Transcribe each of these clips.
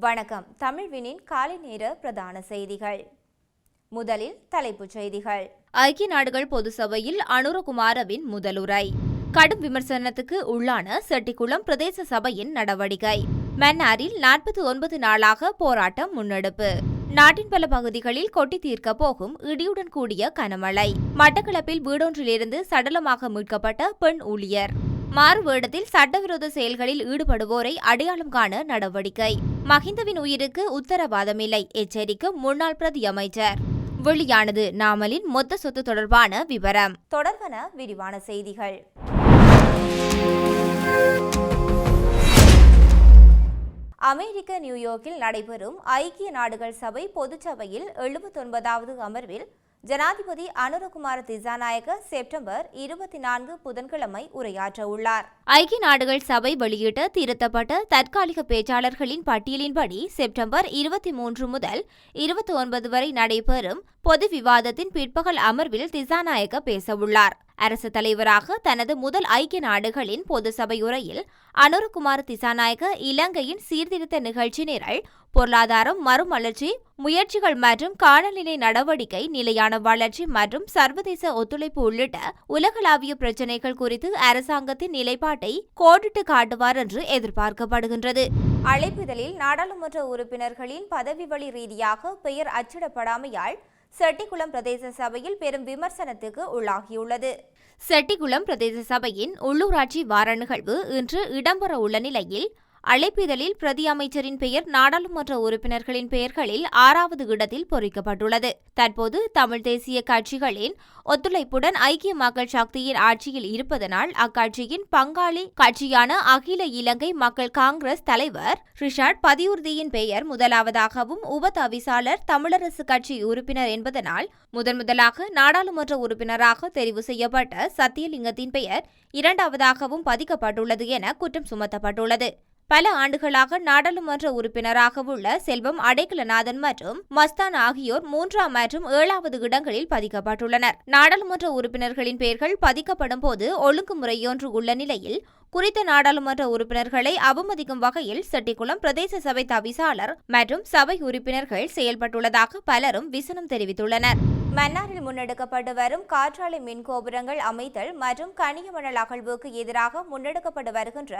வணக்கம். தமிழ்வினின் காலை நேர பிரதான செய்திகள். முதலில் தலைப்புச் செய்திகள். ஐக்கிய நாடுகள் பொது சபையில் அனுரகுமாரவின் முதலுரை. கடும் விமர்சனத்துக்கு உள்ளான செட்டிக்குளம் பிரதேச சபையின் நடவடிக்கை. மன்னாரில் நாற்பத்தி ஒன்பது நாளாக போராட்டம் முன்னெடுப்பு. நாட்டின் பல பகுதிகளில் கொட்டி தீர்க்க போகும் இடியுடன் கூடிய கனமழை. மட்டக்களப்பில் வீடொன்றிலிருந்து சடலமாக மீட்கப்பட்ட பெண் ஊழியர். மாறு வேடத்தில் சட்டவிரோத செயல்களில் ஈடுபடுவோரை அடையாளம் காண நடவடிக்கை. மஹிந்தவின் உயிருக்கு உத்தரவாதமில்லை எச்சரிக்கும் முன்னாள் பிரதி அமைச்சர். வெளியானது நாமலின் மொத்த சொத்து தொடர்பான விவரம். தொடர்பான விரிவான செய்திகள். அமெரிக்க நியூயார்க்கில் நடைபெறும் ஐக்கிய நாடுகள் சபை பொதுச்சபையில் எழுபத்தொன்பதாவது அமர்வில் ஜனாதிபதி அனுரகுமார திசாநாயக செப்டம்பர் இருபத்தி நான்கு புதன்கிழமை உரையாற்ற உள்ளார் ஐக்கிய நாடுகள் சபை வெளியிட்ட திருத்தப்பட்ட தற்காலிக பேச்சாளர்களின் பட்டியலின்படி செப்டம்பர் இருபத்தி மூன்று முதல் இருபத்தி ஒன்பது வரை நடைபெறும் பொது விவாதத்தின் பிற்பகல் அமர்வில் திசாநாயக்க பேசவுள்ளார். அரசு தலைவராக தனது முதல் ஐக்கிய நாடுகளின் பொது சபையுரையில் அனுருகுமார் திசாநாயக திசாநாயக்க இலங்கையின் சீர்திருத்த நிகழ்ச்சி நிரல் பொருளாதாரம் மறுமலர்ச்சி முயற்சிகள் மற்றும் காலநிலை நடவடிக்கை நிலையான வளர்ச்சி மற்றும் சர்வதேச ஒத்துழைப்பு உள்ளிட்ட உலகளாவிய பிரச்சினைகள் குறித்து அரசாங்கத்தின் நிலைப்பாட்டை கோடிட்டு காட்டுவார் என்று எதிர்பார்க்கப்படுகின்றது. அழைப்பிதழில் நாடாளுமன்ற உறுப்பினர்களின் பதவி வழி ரீதியாக பெயர் அச்சிடப்படாமையால் செட்டிக்குளம் பிரதேச சபையில் பெரும் விமர்சனத்துக்கு உள்ளாகியுள்ளது. செட்டிக்குளம் பிரதேச சபையின் உள்ளூராட்சி வார நிகழ்வு இன்று இடம்பெற உள்ள நிலையில் அழைப்பிதழில் பிரதி அமைச்சரின் பெயர் நாடாளுமன்ற உறுப்பினர்களின் பெயர்களில் ஆறாவது இடத்தில் பொறிக்கப்பட்டுள்ளது. தற்போது தமிழ் தேசிய கட்சிகளின் ஒத்துழைப்புடன் ஐக்கிய மக்கள் சக்தியின் ஆட்சியில் இருப்பதனால் அக்கட்சியின் பங்காளி கட்சியான அகில இலங்கை மக்கள் காங்கிரஸ் தலைவர் ரிஷாட் பதியுறுதியின் பெயர் முதலாவதாகவும் உப தவிசாளர் தமிழரசு கட்சி உறுப்பினர் என்பதனால் முதன் முதலாக நாடாளுமன்ற உறுப்பினராக தெரிவு செய்யப்பட்ட சத்தியலிங்கத்தின் பெயர் இரண்டாவதாகவும் பதிக்கப்பட்டுள்ளது என குற்றம் சுமத்தப்பட்டுள்ளது. பல ஆண்டுகளாக நாடாளுமன்ற உறுப்பினராக உள்ள செல்வம் அடைக்கலநாதன் மற்றும் மஸ்தான் ஆகியோர் மூன்றாம் மற்றும் ஏழாவது இடங்களில் பதிக்கப்பட்டுள்ளனர். நாடாளுமன்ற உறுப்பினர்களின் பெயர்கள் பதிக்கப்படும் போது ஒழுங்குமுறையொன்று உள்ள நிலையில் குறித்த நாடாளுமன்ற உறுப்பினர்களை அவமதிக்கும் வகையில் செட்டிக்குளம் பிரதேச சபை தவிசாளர் மற்றும் சபை உறுப்பினர்கள் செயல்பட்டுள்ளதாக பலரும் விசனம் தெரிவித்துள்ளனர். மன்னாரில் முன்னெடுக்கப்பட்டு வரும் காற்றாலை மின் கோபுரங்கள் அமைத்தல் மற்றும் கனியமணல் அகழ்வுக்கு எதிராக முன்னெடுக்கப்பட்டு வருகின்ற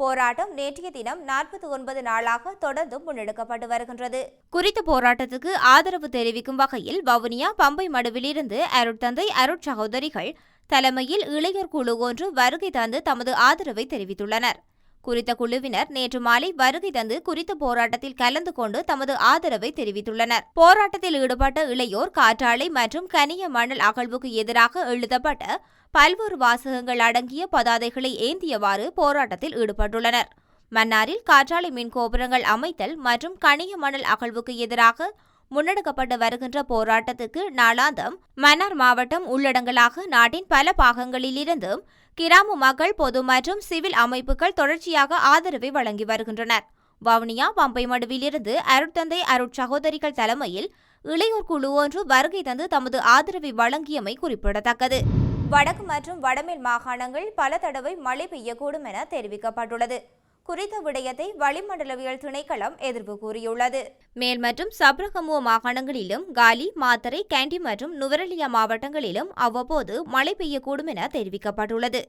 போராட்டம் நேற்றைய தினம் நாற்பத்தி ஒன்பது நாளாக தொடர்ந்து முன்னெடுக்கப்பட்டு வருகின்றது. குறித்த போராட்டத்துக்கு ஆதரவு தெரிவிக்கும் வகையில் வவுனியா பம்பை மடுவிலிருந்து அருட்தந்தை அருட் சகோதரிகள் தலைமையில் இளைஞர் குழு ஒன்று வருகை தந்து தமது ஆதரவை தெரிவித்துள்ளனர். குறித்த குழுவினர் நேற்று மாலை வருகை தந்து குறித்த போராட்டத்தில் கலந்து கொண்டு தமது ஆதரவை தெரிவித்துள்ளனர். போராட்டத்தில் ஈடுபட்ட இளையோர் காற்றாலை மற்றும் கனிய மணல் அகழ்வுக்கு எதிராக எழுதப்பட்ட பல்வேறு வாசகங்கள் அடங்கிய பதாதைகளை ஏந்தியவாறு போராட்டத்தில் ஈடுபட்டுள்ளனர். மன்னாரில் காற்றாலை மின் கோபுரங்கள் அமைத்தல் மற்றும் கனிய மணல் அகழ்வுக்கு எதிராக முன்னெடுக்கப்பட்டு வருகின்ற போராட்டத்துக்கு நாளாந்தம் மன்னார் மாவட்டம் உள்ளடங்கலாக நாட்டின் பல பாகங்களிலிருந்தும் கிராம மக்கள் பொது மற்றும் சிவில் அமைப்புகள் தொடர்ச்சியாக ஆதரவை வழங்கி வருகின்றனர். வவுனியா பம்பை மடுவிலிருந்து அருட்தந்தை அருட்சகோதரிகள் தலைமையில் இளையோர் குழு ஒன்று வருகை தந்து தமது ஆதரவை வழங்கியமை குறிப்பிடத்தக்கது. வடக்கு மற்றும் வடமேல் மாகாணங்கள் பல தடவை மழை பெய்யக்கூடும் என தெரிவிக்கப்பட்டுள்ளது. குறித்த விடயத்தை வளிமண்டலவியல் திணைக்களம் எதிர்ப்பு கூறியுள்ளது. மேல் மற்றும் சப்ரகமுவ மாகாணங்களிலும் காலி மாத்தரை கேண்டி மற்றும் நுவரலியா மாவட்டங்களிலும் அவ்வப்போது மழை பெய்யக்கூடும் என தெரிவிக்கப்பட்டுள்ளது.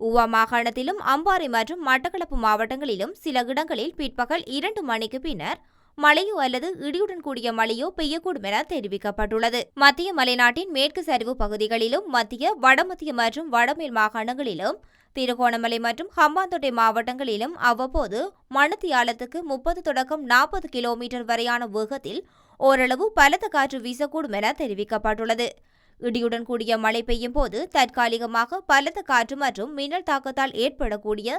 உவா மாகாணத்திலும் அம்பாறை மற்றும் மட்டக்களப்பு மாவட்டங்களிலும் சில இடங்களில் பிற்பகல் இரண்டு மணிக்கு பின்னர் மழையோ அல்லது இடியுடன் கூடிய மழையோ பெய்யக்கூடும் என தெரிவிக்கப்பட்டுள்ளது. மத்திய மலைநாட்டின் மேற்கு சரிவு பகுதிகளிலும் மத்திய வடமத்திய மற்றும் வடமேல் மாகாணங்களிலும் திருகோணமலை மற்றும் ஹம்பாந்தோட்டை மாவட்டங்களிலும் அவ்வப்போது மணித்தியாலத்துக்கு முப்பது தொடக்கம் நாற்பது கிலோமீட்டர் வரையான வேகத்தில் ஓரளவு பலத்த காற்று வீசக்கூடும் என தெரிவிக்கப்பட்டுள்ளது. இடியுடன் கூடிய மழை பெய்யும் போது தற்காலிகமாக பலத்த காற்று மற்றும் மின்னல் தாக்கத்தால் ஏற்படக்கூடிய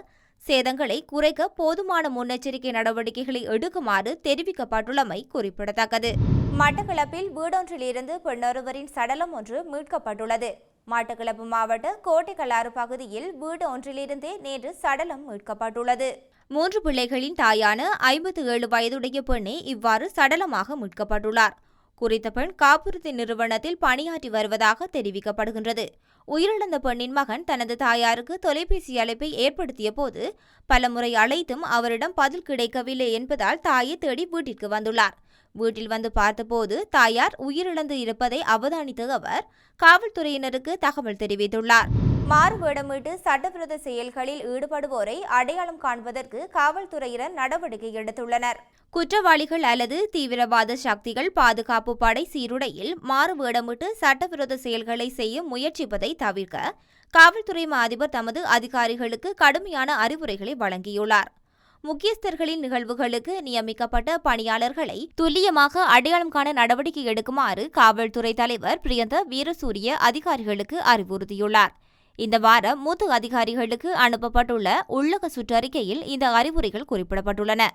சேதங்களை குறைக்க போதுமான முன்னெச்சரிக்கை நடவடிக்கைகளை எடுக்குமாறு தெரிவிக்கப்பட்டுள்ளமை குறிப்பிடத்தக்கது. மட்டக்களப்பில் வீடொன்றிலிருந்து பெண்ணொருவரின் சடலம் ஒன்று மீட்கப்பட்டுள்ளது. மட்டக்களப்பு மாவட்ட கோட்டைக்கல்லாறு பகுதியில் வீடு ஒன்றிலிருந்தே நேற்று சடலம் மீட்கப்பட்டுள்ளது. மூன்று பிள்ளைகளின் தாயான ஐம்பத்து ஏழு வயதுடைய பெண்ணே இவ்வாறு சடலமாக மீட்கப்பட்டுள்ளார். குறித்த பெண் காப்புறுதி நிறுவனத்தில் பணியாற்றி வருவதாக தெரிவிக்கப்படுகின்றது. உயிரிழந்த பெண்ணின் மகன் தனது தாயாருக்கு தொலைபேசி அழைப்பை ஏற்படுத்திய போது பலமுறை அழைத்தும் அவரிடம் பதில் கிடைக்கவில்லை என்பதால் தாயை தேடி வீட்டிற்கு வந்துள்ளார். வீட்டில் வந்து பார்த்தபோது தாயார் உயிரிழந்து இருப்பதை அவதானித்த அவர். காவல்துறையினருக்கு தகவல் தெரிவித்துள்ளார். மாறு வேடமிட்டு சட்டவிரோத செயல்களில் ஈடுபடுவோரை அடையாளம் காண்பதற்கு காவல்துறையினர் நடவடிக்கை எடுத்துள்ளனர். குற்றவாளிகள் அல்லது தீவிரவாத சக்திகள் பாதுகாப்பு படை சீருடையில் மாறு வேடமிட்டு சட்டவிரோத செயல்களை செய்ய முயற்சிப்பதை தவிர்க்க காவல்துறை அதிபர் தமது அதிகாரிகளுக்கு கடுமையான அறிவுரைகளை வழங்கியுள்ளார். முக்கியஸ்தர்களின் நிகழ்வுகளுக்கு நியமிக்கப்பட்ட பணியாளர்களை துல்லியமாக அடையாளம் காண நடவடிக்கை எடுக்குமாறு காவல்துறை தலைவர் பிரியந்த வீரசூரிய அதிகாரிகளுக்கு அறிவுறுத்தியுள்ளார். இந்த வாரம் மூத்த அதிகாரிகளுக்கு அனுப்பப்பட்டுள்ள உள்ளக சுற்றறிக்கையில் இந்த அறிவுரைகள் குறிப்பிடப்பட்டுள்ளன.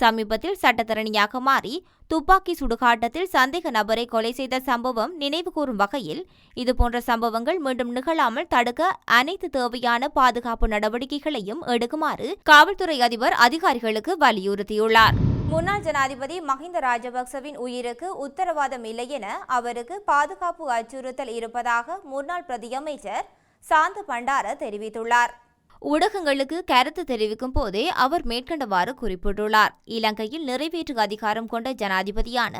சமீபத்தில் சட்டத்தரணியாக மாறி துப்பாக்கி சுடுகாட்டத்தில் சந்தேக நபரை கொலை செய்த சம்பவம் நினைவுகூரும் வகையில் இதுபோன்ற சம்பவங்கள் மீண்டும் நிகழாமல் தடுக்க அனைத்து தேவையான பாதுகாப்பு நடவடிக்கைகளையும் எடுக்குமாறு காவல்துறை அதிபர் அதிகாரிகளுக்கு வலியுறுத்தியுள்ளார். முன்னாள் ஜனாதிபதி மஹிந்த ராஜபக்சவின் உயிருக்கு உத்தரவாதம் இல்லை என அவருக்கு பாதுகாப்பு அச்சுறுத்தல் இருப்பதாக முன்னாள் பிரதியமைச்சர் சாந்த பண்டார தெரிவித்துள்ளார். ஊடகங்களுக்கு கருத்து தெரிவிக்கும் போதே அவர் மேற்கண்டவாறு குறிப்பிட்டுள்ளார். இலங்கையில் நிறைவேற்று அதிகாரம் கொண்ட ஜனாதிபதியான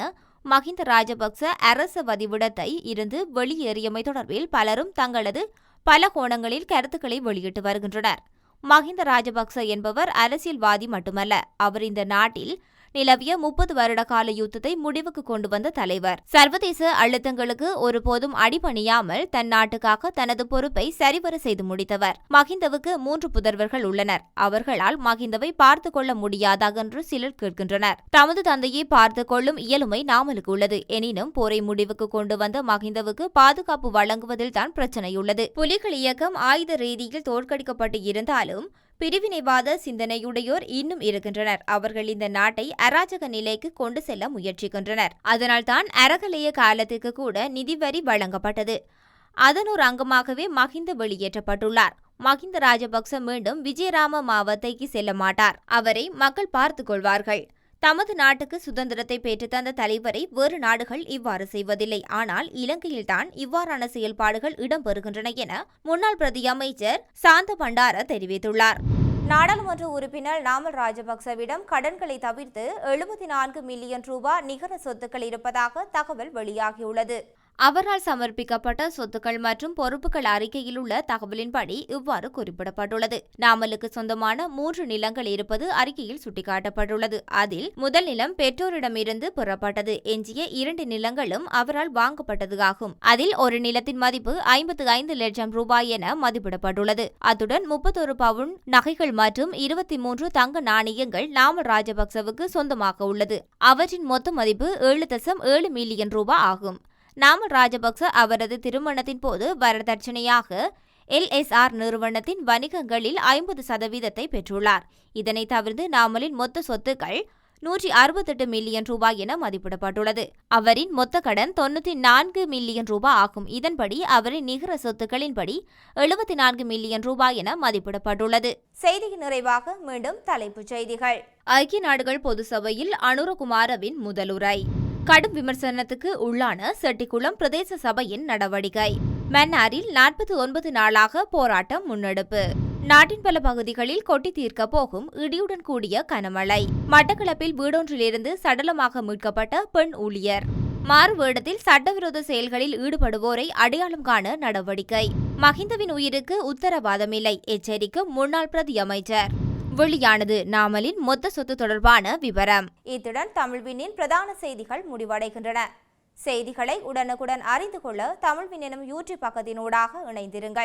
மஹிந்த ராஜபக்ச அரச வதிவிடத்தை இருந்து வெளியேறியமை தொடர்பில் பலரும் தங்களது பல கோணங்களில் கருத்துக்களை வெளியிட்டு வருகின்றனர். மஹிந்த ராஜபக்ச என்பவர் அரசியல்வாதி மட்டுமல்ல அவர் இந்த நாட்டில் நிலவிய முப்பது வருட கால யுத்தத்தை முடிவுக்கு கொண்டு வந்த தலைவர். சர்வதேச அழுத்தங்களுக்கு ஒருபோதும் அடிபணியாமல் தன் நாட்டுக்காக தனது பொறுப்பை சரிவர செய்து முடித்தவர். மகிந்தவுக்கு மூன்று புதர்வர்கள் உள்ளனர். அவர்களால் மகிந்தவை பார்த்து கொள்ள முடியாதா என்று சிலர் கேட்கின்றனர். தமது தந்தையை பார்த்து கொள்ளும் இயலுமை நாமலுக்கு உள்ளது. எனினும் போரை முடிவுக்கு கொண்டு வந்த மகிந்தவுக்கு பாதுகாப்பு வழங்குவதில் தான் பிரச்சனையுள்ளது. புலிகள் இயக்கம் ஆயுத ரீதியில் தோற்கடிக்கப்பட்டு இருந்தாலும் பிரிவினைவாத சிந்தனையுடையோர் இன்னும் இருக்கின்றனர். அவர்கள் இந்த நாட்டை அராஜக நிலைக்கு கொண்டு செல்ல முயற்சிக்கின்றனர். அதனால்தான் அறகலைய காலத்துக்கு கூட நிதி வரி வழங்கப்பட்டது. அதன் ஒரு அங்கமாகவே மஹிந்த வெளியேற்றப்பட்டுள்ளார். மஹிந்த ராஜபக்ச மீண்டும் விஜயராம மாவத்தைக்கு செல்ல மாட்டார். அவரை மக்கள் பார்த்துக் கொள்வார்கள். தமது நாட்டுக்கு சுதந்திரத்தை பெற்றுத்தந்த தலைவரை வேறு நாடுகள் இவ்வாறு செய்வதில்லை. ஆனால் இலங்கையில்தான் இவ்வாறான செயல்பாடுகள் இடம்பெறுகின்றன என முன்னாள் பிரதி அமைச்சர் சாந்த பண்டார தெரிவித்துள்ளார். நாடாளுமன்ற உறுப்பினர் நாமல் ராஜபக்சவிடம் கடன்களை தவிர்த்து எழுபத்தி நான்கு மில்லியன் ரூபாய் நிகர சொத்துக்கள் இருப்பதாக தகவல் வெளியாகியுள்ளது. அவரால் சமர்ப்பிக்கப்பட்ட சொத்துக்கள் மற்றும் பொறுப்புகள் அறிக்கையில் உள்ள தகவலின்படி இவ்வாறு குறிப்பிடப்பட்டுள்ளது. நாமலுக்கு சொந்தமான மூன்று நிலங்கள் இருப்பது அறிக்கையில் சுட்டிக்காட்டப்பட்டுள்ளது. அதில் முதல் நிலம் பெற்றோரிடமிருந்து பெறப்பட்டது. எஞ்சிய இரண்டு நிலங்களும் அவரால் வாங்கப்பட்டது ஆகும் அதில் ஒரு நிலத்தின் மதிப்பு ஐம்பத்து ஐந்து லட்சம் ரூபாய் என மதிப்பிடப்பட்டுள்ளது. அத்துடன் முப்பத்தொரு பவுன் நகைகள் மற்றும் இருபத்தி மூன்று தங்க நாணயங்கள் நாமல் ராஜபக்சவுக்கு சொந்தமாக உள்ளது. அவற்றின் மொத்த மதிப்பு ஏழு தசம் ஏழு மில்லியன் ரூபாய் ஆகும். நாமல் ராஜபக்ச அவரது திருமணத்தின் போது வரதட்சணையாக எல்எஸ்ஆர் நிறுவனத்தின் வணிகங்களில் ஐம்பது சதவீதத்தை பெற்றுள்ளார். இதனை தவிர்த்து நாமலின் மொத்த சொத்துக்கள் நூற்றி அறுபத்தெட்டு மில்லியன் ரூபாய் என மதிப்பிடப்பட்டுள்ளது. அவரின் மொத்த கடன் தொண்ணூற்றி நான்கு மில்லியன் ரூபாய் ஆகும். இதன்படி அவரின் நிகர சொத்துக்களின்படி எழுபத்தி நான்கு மில்லியன் ரூபாய் என மதிப்பிடப்பட்டுள்ளது. செய்தியின் நிறைவாக மீண்டும் தலைப்புச் செய்திகள். ஐக்கிய நாடுகள் பொது சபையில் அனுரகுமாரவின் முதலுரை. கடும் விமர்சனத்துக்கு உள்ளான செட்டிக்குளம் பிரதேச சபையின் நடவடிக்கை. மன்னாரில் நாற்பத்தி ஒன்பது நாளாக போராட்டம் முன்னெடுப்பு. நாட்டின் பல பகுதிகளில் கொட்டி தீர்க்க போகும் இடியுடன் கூடிய கனமழை. மட்டக்களப்பில் வீடொன்றிலிருந்து சடலமாக மீட்கப்பட்ட பெண் ஊழியர். மாறுவேடத்தில் சட்டவிரோத செயல்களில் ஈடுபடுவோரை அடையாளம் காண நடவடிக்கை. மஹிந்தவின் உயிருக்கு உத்தரவாதமில்லை எச்சரிக்கும் முன்னாள் பிரதி அமைச்சர். வெளியானது. நாமலின் மொத்த சொத்து தொடர்பான விவரம். இத்துடன் தமிழ்வினின் பிரதான செய்திகள் முடிவடைகின்றன. செய்திகளை உடனுக்குடன் அறிந்து கொள்ள தமிழ்வின் எனும் யூடியூப் பக்கத்தினூடாக இணைந்திருங்கள்.